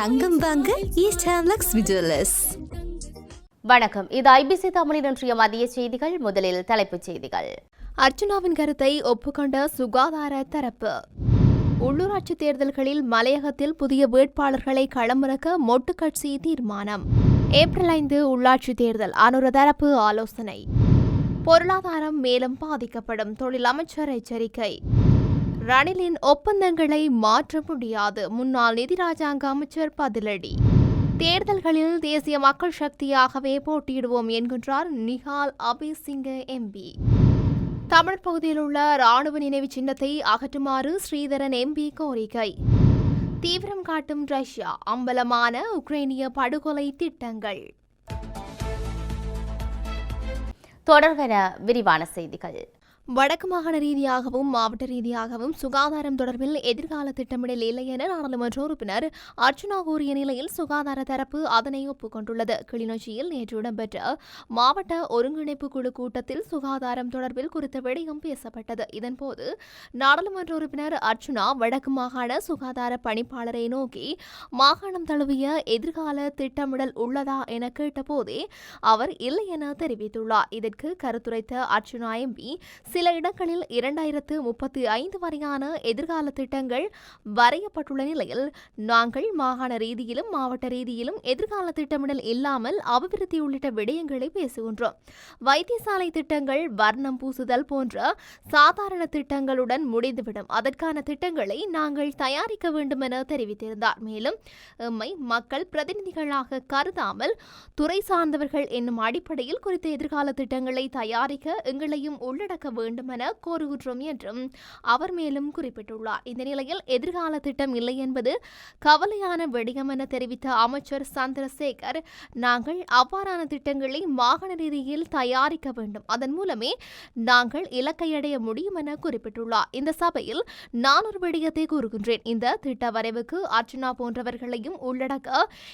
தங்கம் வாங்க ஈஸ்ட் ஹேம்லக்ஸ் விஜுவலர்ஸ் வணக்கம். இது ஐபிசி தமிழின் இன்றைய மதிய செய்திகள். முதலில் தலைப்புச் செய்திகள். அர்ச்சுனாவின் கருத்தை ஒப்புக்கொண்ட சுகாதார தரப்பு. உள்ளூராட்சி தேர்தல்களில் மலையகத்தில் புதிய வேட்பாளர்களை களமிறக்க மொட்டு கட்சி தீர்மானம். ஏப்ரல் ஐந்து உள்ளாட்சி தேர்தல். அனுர தரப்பு ஆலோசனை. பொருளாதாரம் மேலும் பாதிக்கப்படும். தொழில் அமைச்சர் எச்சரிக்கை. ரணிலின் ஒப்பந்தங்களை மாற்ற முடியாது. முன்னாள் நிதி ராஜாங்க அமைச்சர் பதிலடி. தேர்தல்களில் தேசிய மக்கள் சக்தியாகவே போட்டியிடுவோம் என்கின்றார் நிஹால் அபிசிங்க எம்பி தமிழ் பகுதியில் உள்ள ராணுவ நினைவு சின்னத்தை அகற்றுமாறு ஸ்ரீதரன் எம்பி கோரிக்கை. தீவிரம் காட்டும் ரஷ்யா அம்பலமான உக்ரைனிய படுகொலை திட்டங்கள். தொடர்கிற விரிவான செய்திகள். வடக்கு மாகாண ரீதியாகவும் மாவட்ட ரீதியாகவும் சுகாதாரம் தொடர்பில் எதிர்கால திட்டமிடல் இல்லை என நாடாளுமன்ற உறுப்பினர் அர்ச்சுனா கூறிய நிலையில் சுகாதார தரப்பு அதனை ஒப்புக்கொண்டுள்ளது. கிளிநொச்சியில் நேற்று இடம்பெற்ற மாவட்ட ஒருங்கிணைப்பு குழு கூட்டத்தில் சுகாதாரம் தொடர்பில் குறித்த விடயம் பேசப்பட்டது. இதன்போது நாடாளுமன்ற உறுப்பினர் அர்ச்சுனா வடக்கு மாகாண சுகாதார பணிப்பாளரை நோக்கி மாகாணம் தழுவிய எதிர்கால திட்டமிடல் உள்ளதா என கேட்டபோதே அவர் இல்லை என தெரிவித்துள்ளார். இதற்கு கருத்துரைத்த அர்ச்சுனா எம்பி சில இடங்களில் இரண்டாயிரத்து முப்பத்தி ஐந்து வரையான எதிர்கால திட்டங்கள் வரையப்பட்டுள்ள நிலையில் நாங்கள் மாகாண ரீதியிலும் மாவட்ட ரீதியிலும் எதிர்கால திட்டமிடல் இல்லாமல் அபிவிருத்தி உள்ளிட்ட விடயங்களை பேசுகின்றோம். வைத்தியசாலை திட்டங்கள் வர்ணம் பூசுதல் போன்ற சாதாரண திட்டங்களுடன் முடிந்துவிடும். அதற்கான திட்டங்களை நாங்கள் தயாரிக்க வேண்டும் என தெரிவித்திருந்தார். மேலும் எம்மை மக்கள் பிரதிநிதிகளாக கருதாமல் துறை சார்ந்தவர்கள் என்னும் அடிப்படையில் குறித்த எதிர்கால திட்டங்களை தயாரிக்க எங்களையும் உள்ளடக்க வேண்டும் என கோருகின்றோம் என்றும் அவர் மேலும் குறிப்பிட்டுள்ளார். இந்த நிலையில் எதிர்கால திட்டம் இல்லை என்பது கவலையான விடயம் என தெரிவித்த அமைச்சர் சந்திரசேகர் நாங்கள் அவ்வாறான திட்டங்களை மாகாண ரீதியில் தயாரிக்க வேண்டும். அதன் மூலமே நாங்கள் இலக்கை அடைய முடியும் என குறிப்பிட்டுள்ளார். இந்த சபையில் நான் ஒரு விடயத்தை கூறுகின்றேன். இந்த திட்ட வரைவுக்கு அர்ச்சனா போன்றவர்களையும் உள்ளடக்க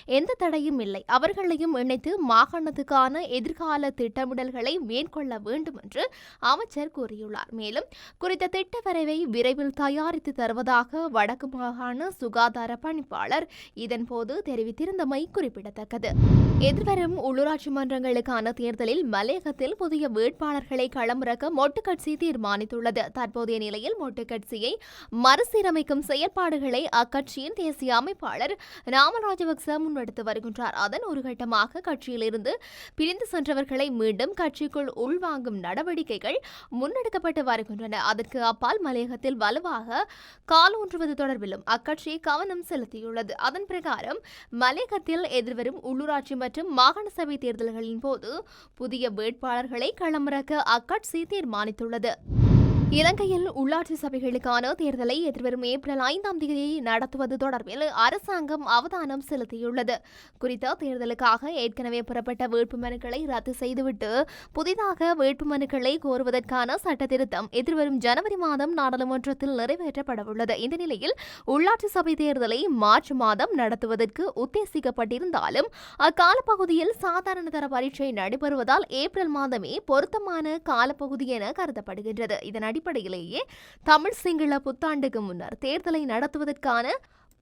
எந்த தடையும் இல்லை. அவர்களையும் இணைத்து மாகாணத்துக்கான எதிர்கால திட்டமிடல்களை மேற்கொள்ள வேண்டும் என்று அமைச்சர் கூறியுள்ளார். மேலும் குறித்த திட்ட வரைவை விரைவில் தயாரித்து தருவதாக வடக்கு மாகாண சுகாதார பணிப்பாளர் இதன்போது தெரிவித்திருந்தமை குறிப்பிடத்தக்கது. எதிர்வரும் உள்ளூராட்சி மன்றங்களுக்கான தேர்தலில் மலையகத்தில் புதிய வேட்பாளர்களை களமிறக்க மொட்டு கட்சி தீர்மானித்துள்ளது. தற்போதைய நிலையில் மொட்டு கட்சியை மறுசீரமைக்கும் செயற்பாடுகளை அக்கட்சியின் தேசிய அமைப்பாளர் ராமராஜபக்ச முன்னெடுத்து வருகின்றார். அதன் ஒரு கட்டமாக கட்சியிலிருந்து பிரிந்து சென்றவர்களை மீண்டும் கட்சிக்குள் உள்வாங்கும் நடவடிக்கைகள் முன்னெடுக்கப்பட்டு வருகின்றன. அதற்கு அப்பால் மலையகத்தில் வலுவாக காலூன்றுவது தொடர்பிலும் அக்கட்சி கவனம் செலுத்தியுள்ளது. அதன் பிரகாரம் மலையகத்தில் எதிர்வரும் உள்ளூராட்சி மற்றும் மாகாண சபை தேர்தல்களின் போது புதிய வேட்பாளர்களை களமிறக்க அக்கட்சி தீர்மானித்துள்ளது. இலங்கையில் உள்ளாட்சி சபைகளுக்கான தேர்தலை எதிர்வரும் ஏப்ரல் ஐந்தாம் தேதி நடத்துவது தொடர்பில் அரசாங்கம் அவதானம் செலுத்தியுள்ளது. குறித்த தேர்தலுக்காக ஏற்கனவே பெறப்பட்ட வேட்புமனுக்களை ரத்து செய்துவிட்டு புதிதாக வேட்புமனுக்களை கோருவதற்கான சட்டத்திருத்தம் எதிர்வரும் ஜனவரி மாதம் நாடாளுமன்றத்தில் நிறைவேற்றப்படவுள்ளது. இந்த நிலையில் உள்ளாட்சி சபை தேர்தலை மார்ச் மாதம் நடத்துவதற்கு உத்தேசிக்கப்பட்டிருந்தாலும் அக்காலப்பகுதியில் சாதாரண தர பரீட்சை நடைபெறுவதால் ஏப்ரல் மாதமே பொருத்தமான காலப்பகுதி என கருதப்படுகின்றது. இதன் அடிப்படையிலேயே தமிழ் சிங்கள புத்தாண்டுக்கு முன்னர் தேர்தலை நடத்துவதற்கான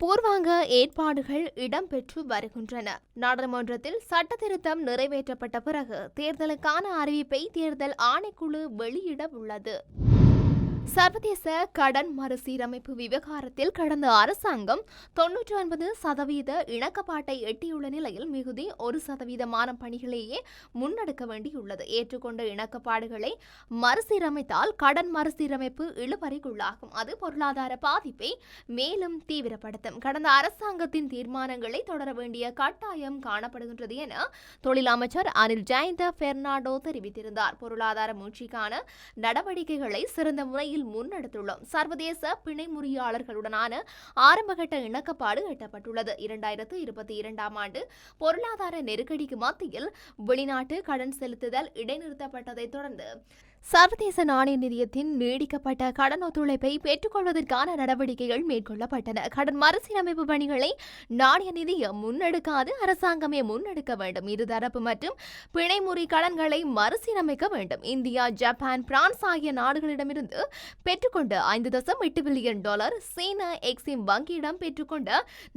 பூர்வாங்க ஏற்பாடுகள் இடம்பெற்று வருகின்றன. நாடாளுமன்றத்தில் சட்டத்திருத்தம் நிறைவேற்றப்பட்ட பிறகு தேர்தலுக்கான அறிவிப்பை தேர்தல் ஆணைக்குழு வெளியிட உள்ளது. சர்வதேச கடன் மறுசீரமைப்பு விவகாரத்தில் கடந்த அரசாங்கம் தொன்னூற்றி ஒன்பது சதவீத இணக்கப்பாட்டை எட்டியுள்ள நிலையில் மிகுதி ஒரு சதவீதமான பணிகளையே முன்னெடுக்க வேண்டியுள்ளது. ஏற்றுக்கொண்ட இணக்கப்பாடுகளை மறுசீரமைத்தால் கடன் மறுசீரமைப்பு இழுபறிக்குள்ளாகும் அது பொருளாதார பாதிப்பை மேலும் தீவிரப்படுத்தும். கடந்த அரசாங்கத்தின் தீர்மானங்களை தொடர வேண்டிய கட்டாயம் காணப்படுகின்றது என தொழில் அமைச்சர் அனில் ஜெயந்த பெர்னாடோ தெரிவித்திருந்தார். பொருளாதார மூழ்ச்சிக்கான நடவடிக்கைகளை சிறந்த முறையில் முன்னெடுத்துள்ளோம். சர்வதேச பிணை முறியாளர்களுடனான ஆரம்பகட்ட இணக்கப்பாடு எட்டப்பட்டுள்ளது. இரண்டாயிரத்து இருபத்தி இரண்டாம் ஆண்டு பொருளாதார நெருக்கடிக்கு மத்தியில் வெளிநாட்டு கடன் செலுத்துதல் இடைநிறுத்தப்பட்டதைத் தொடர்ந்து சர்வதேச நாணய நிதியத்தின் நீடிக்கப்பட்ட கடன் ஒத்துழைப்பை பெற்றுக்கொள்வதற்கான நடவடிக்கைகள் மேற்கொள்ளப்பட்டன. கடன் மறுசீரமைப்பு பணிகளை நாணய நிதியம் முன்னெடுக்காது அரசாங்கமே முன்னெடுக்க வேண்டும். இருதரப்பு மற்றும் பிணைமுறை கடன்களை மறுசீரமைக்க வேண்டும். இந்தியா ஜப்பான் பிரான்ஸ் ஆகிய நாடுகளிடமிருந்து பெற்றுக்கொண்ட ஐந்து தசம் எட்டு பில்லியன் டாலர் சீன எக்ஸிம் வங்கியிடம் பெற்றுக்கொண்ட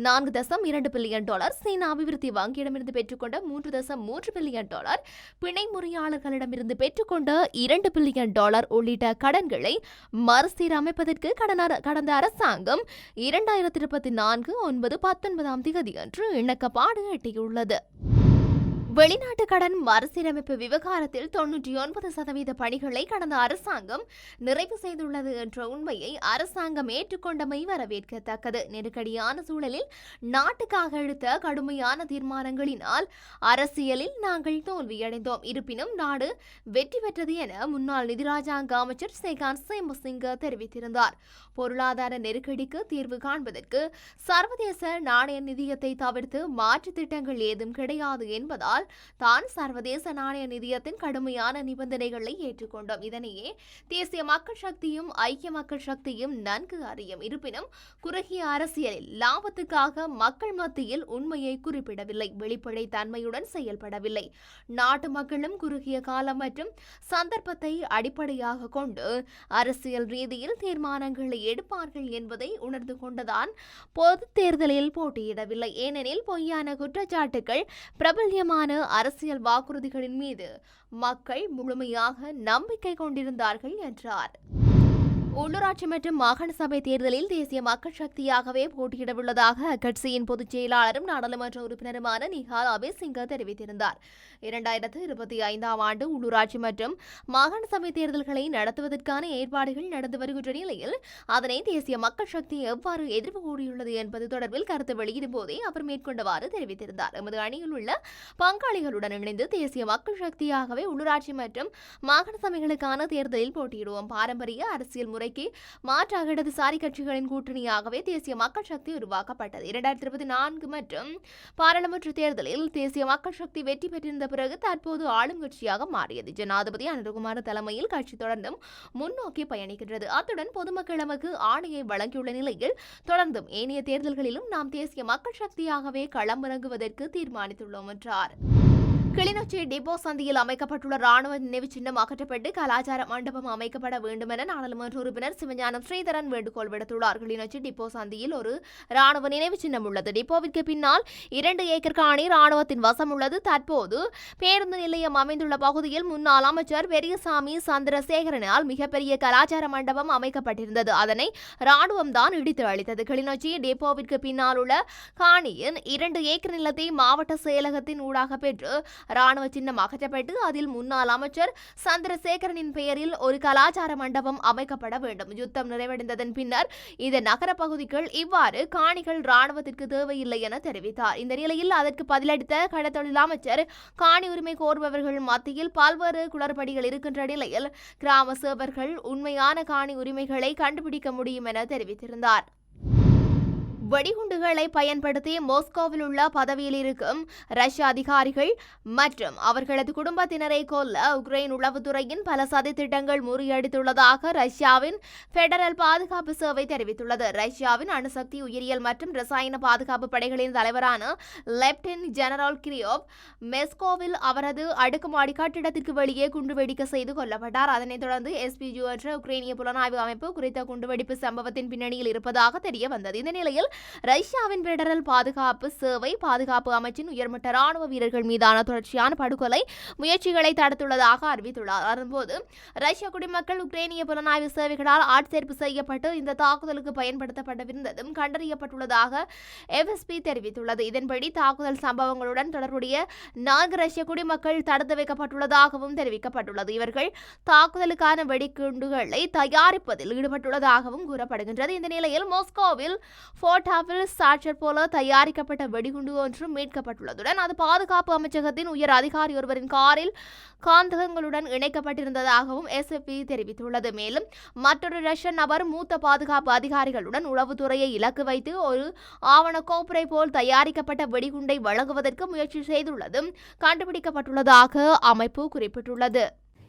நான்கு தசம் இரண்டு பில்லியன் டாலர் சீன அபிவிருத்தி வங்கியிடமிருந்து பெற்றுக்கொண்ட மூன்று தசம் மூன்று பில்லியன் டாலர் பிணைமுறியாளர்களிடமிருந்து பெற்றுக்கொண்ட இரண்டு பில்லியன் டாலர் உள்ளிட்ட கடன்களை மறுசீரமைப்பதற்கு கடந்த அரசாங்கம் இரண்டாயிரத்தி இருபத்தி நான்கு ஒன்பது பத்தொன்பதாம் தேதி அன்று இணக்கப்பாடு எட்டியுள்ளது. வெளிநாட்டு கடன் மறுசீரமைப்பு விவகாரத்தில் தொன்னூற்றி ஒன்பது சதவீத பணிகளை கடந்த அரசாங்கம் நிறைவு செய்துள்ளது என்ற உண்மையை அரசாங்கம் ஏற்றுக்கொண்டமை வரவேற்கத்தக்கது. நெருக்கடியான சூழலில் நாட்டுக்காக எடுத்த கடுமையான தீர்மானங்களினால் அரசியலில் நாங்கள் தோல்வியடைந்தோம். இருப்பினும் நாடு வெற்றி பெற்றது என முன்னாள் நிதிராஜாங்க அமைச்சர் ஸ்ரீகாந்த் சேமசிங்க தெரிவித்திருந்தார். பொருளாதார நெருக்கடிக்கு தீர்வு காண்பதற்கு சர்வதேச நாணய நிதியத்தை தவிர்த்து மாற்று திட்டங்கள் ஏதும் கிடையாது என்பதால் தான் சர்வதேச நாணய நிதியத்தின் கடுமையான நிபந்தனைகளை ஏற்றுக்கொண்டோம். இதனையே தேசிய மக்கள் சக்தியும் ஐக்கிய மக்கள் சக்தியும் நன்கு அறியும். இருப்பினும் குறுகிய அரசியலில் லாபத்துக்காக மக்கள் மத்தியில் உண்மையை குறிப்பிடவில்லை. வெளிப்படை தன்மையுடன் செயல்படவில்லை. நாட்டு மக்களும் குறுகிய காலம் மற்றும் சந்தர்ப்பத்தை அடிப்படையாக கொண்டு அரசியல் ரீதியில் தீர்மானங்களை எடுப்பார்கள் என்பதை உணர்ந்து கொண்டுதான் பொது தேர்தலில் போட்டியிடவில்லை. ஏனெனில் பொய்யான குற்றச்சாட்டுகள் பிரபல்யமான அரசியல் வாக்குறுதிகளின் மீது மக்கள் முழுமையாக நம்பிக்கை கொண்டிருந்தார்கள் என்றார். உள்ளூராட்சி மற்றும் மாகாண சபை தேர்தலில் தேசிய மக்கள் சக்தியாகவே போட்டியிடவுள்ளதாக அக்கட்சியின் பொதுச் செயலாளரும் நாடாளுமன்ற உறுப்பினருமான நிஹால் அபேசிங்க தெரிவித்திருந்தார். இரண்டாயிரத்து இருபத்தி ஐந்தாம் ஆண்டு உள்ளூராட்சி மற்றும் மாகாண சபை தேர்தல்களை நடத்துவதற்கான ஏற்பாடுகள் நடந்து வருகின்ற நிலையில் அதனை தேசிய மக்கள் சக்தி எவ்வாறு எதிர்ப்பு கூறியுள்ளது என்பது தொடர்பில் கருத்து வெளியிடும் போதே அவர் மேற்கொண்டவாறு தெரிவித்திருந்தார். எமது அணியில் உள்ள பங்காளிகளுடன் இணைந்து தேசிய மக்கள் சக்தியாகவே உள்ளூராட்சி மற்றும் மாகாண சபைகளுக்கான தேர்தலில் போட்டியிடுவோம். பாரம்பரிய அரசியல் முறை முறைக்கு மாற்றாக இடதுசாரி கட்சிகளின் கூட்டணியாகவே தேசிய மக்கள் சக்தி உருவாக்கப்பட்டது. இரண்டாயிரத்தி இருபத்தி நான்கு மற்றும் பாராளுமன்ற தேர்தலில் தேசிய மக்கள் சக்தி வெற்றி பெற்றிருந்த பிறகு தற்போது ஆளும் கட்சியாக மாறியது. ஜனாதிபதி அனந்தகுமார் தலைமையில் கட்சி தொடர்ந்தும் முன்னோக்கி பயணிக்கின்றது. அத்துடன் பொதுமக்களமக்கு ஆணையை வழங்கியுள்ள நிலையில் தொடர்ந்தும் ஏனைய தேர்தல்களிலும் நாம் தேசிய மக்கள் சக்தியாகவே களமிறங்குவதற்கு தீர்மானித்துள்ளோம் என்றார். கிளிநொச்சி டிபோ சந்தியில் அமைக்கப்பட்டுள்ள ராணுவ நினைவு சின்னம் அகற்றப்பட்டு கலாச்சார மண்டபம் அமைக்கப்பட வேண்டும் என நாடாளுமன்ற உறுப்பினர் சிவஞானம் ஸ்ரீதரன் வேண்டுகோள் விடுத்துள்ளார். கிளிநொச்சி டிப்போ சந்தியில் ஒரு ராணுவ நினைவு சின்னம் உள்ளது. டிப்போவிற்கு பின்னால் இரண்டு ஏக்கர் காணி ராணுவத்தின் வசம் உள்ளது. தற்போது பேருந்து நிலையம் அமைந்துள்ள பகுதியில் முன்னாள் அமைச்சர் பெரியசாமி சந்திரசேகரனால் மிகப்பெரிய கலாச்சார மண்டபம் அமைக்கப்பட்டிருந்தது. அதனை ராணுவம் தான் இடித்து அளித்தது கிளிநொச்சி டிப்போவிற்கு பின்னால் உள்ள காணியின் இரண்டு ஏக்கர் நிலத்தை மாவட்ட செயலகத்தின் ஊடாக பெற்று ராணுவ சின்னம் அகற்றப்பட்டு அதில் முன்னாள் அமைச்சர் சந்திரசேகரனின் பெயரில் ஒரு கலாச்சார மண்டபம் அமைக்கப்பட வேண்டும். யுத்தம் நிறைவடைந்ததன் பின்னர் இந்த நகர பகுதிகள் இவ்வாறு காணிகள் ராணுவத்திற்கு தேவையில்லை என தெரிவித்தார். இந்த நிலையில் அதற்கு பதிலளித்த கடத்தொழில் அமைச்சர் காணி உரிமை கோருபவர்கள் மத்தியில் பல்வேறு குளறுபடிகள் இருக்கின்ற நிலையில் கிராம சேவர்கள் உண்மையான காணி உரிமைகளை கண்டுபிடிக்க முடியும் என தெரிவித்திருந்தார். வெடிகுண்டுகளை பயன்படுத்தி மாஸ்கோவில் உள்ள பதவியில் இருக்கும் ரஷ்ய அதிகாரிகள் மற்றும் அவர்களது குடும்பத்தினரை கொல்ல உக்ரைன் உளவுத்துறையின் பல சதித்திட்டங்கள் முறியடித்துள்ளதாக ரஷ்யாவின் பெடரல் பாதுகாப்பு சேவை தெரிவித்துள்ளது. ரஷ்யாவின் அணுசக்தி உயிரியல் மற்றும் ரசாயன பாதுகாப்பு படைகளின் தலைவரான லெப்டினன்ட் ஜெனரல் கிரியோப் மெஸ்கோவில் அவரது அடுக்குமாடி கட்டிடத்திற்கு வெளியே குண்டுவெடிக்க செய்து கொல்லப்பட்டார். அதனைத் தொடர்ந்து எஸ்பிஜி என்ற உக்ரைனிய புலனாய்வு அமைப்பு குறித்த குண்டுவெடிப்பு சம்பவத்தின் பின்னணியில் இருப்பதாக தெரிய வந்தது இந்த நிலையில் ரஷ்யாவின் பெடரல் பாதுகாப்பு சேவை பாதுகாப்பு அமைச்சின் உயர்மட்ட ராணுவ வீரர்கள் மீதான தொடர்ச்சியான படுகொலை முயற்சிகளை தடுத்துள்ளதாக அறிவித்துள்ளார். அதன்போது ரஷ்ய குடிமக்கள் உக்ரைனிய புலனாய்வு சேவைகளால் ஆட்சேர்ப்பு செய்யப்பட்டு இந்த தாக்குதலுக்கு பயன்படுத்தப்படவிருந்ததும் கண்டறியப்பட்டுள்ளதாக எஃப்எஸ்பி தெரிவித்துள்ளது. இதன்படி தாக்குதல் சம்பவங்களுடன் தொடர்புடைய நான்கு ரஷ்ய குடிமக்கள் தடுத்து வைக்கப்பட்டுள்ளதாகவும் தெரிவிக்கப்பட்டுள்ளது. இவர்கள் தாக்குதலுக்கான வெடிகுண்டுகளை தயாரிப்பதில் ஈடுபட்டுள்ளதாகவும் கூறப்படுகின்றது. இந்த நிலையில் மாஸ்கோவில் ஃபோர்டாவில் சாட்சர் போல தயாரிக்கப்பட்ட வெடிகுண்டு ஒன்று மீட்கப்பட்டுள்ளதுடன் அது பாதுகாப்பு அமைச்சகத்தின் உயர் அதிகாரி ஒருவரின் காரில் காந்தகங்களுடன் இணைக்கப்பட்டிருந்ததாகவும் எஸ்எஃப்பி தெரிவித்துள்ளது. மேலும் மற்றொரு ரஷ்யன் நபர் மூத்த பாதுகாப்பு அதிகாரிகளுடன் உளவுத்துறையை இலக்கு வைத்து ஒரு ஆவண கோப்புரை போல் தயாரிக்கப்பட்ட வெடிகுண்டை வழங்குவதற்கு முயற்சி செய்துள்ளதும் கண்டுபிடிக்கப்பட்டுள்ளதாக அமைப்பு குறிப்பிட்டுள்ளது.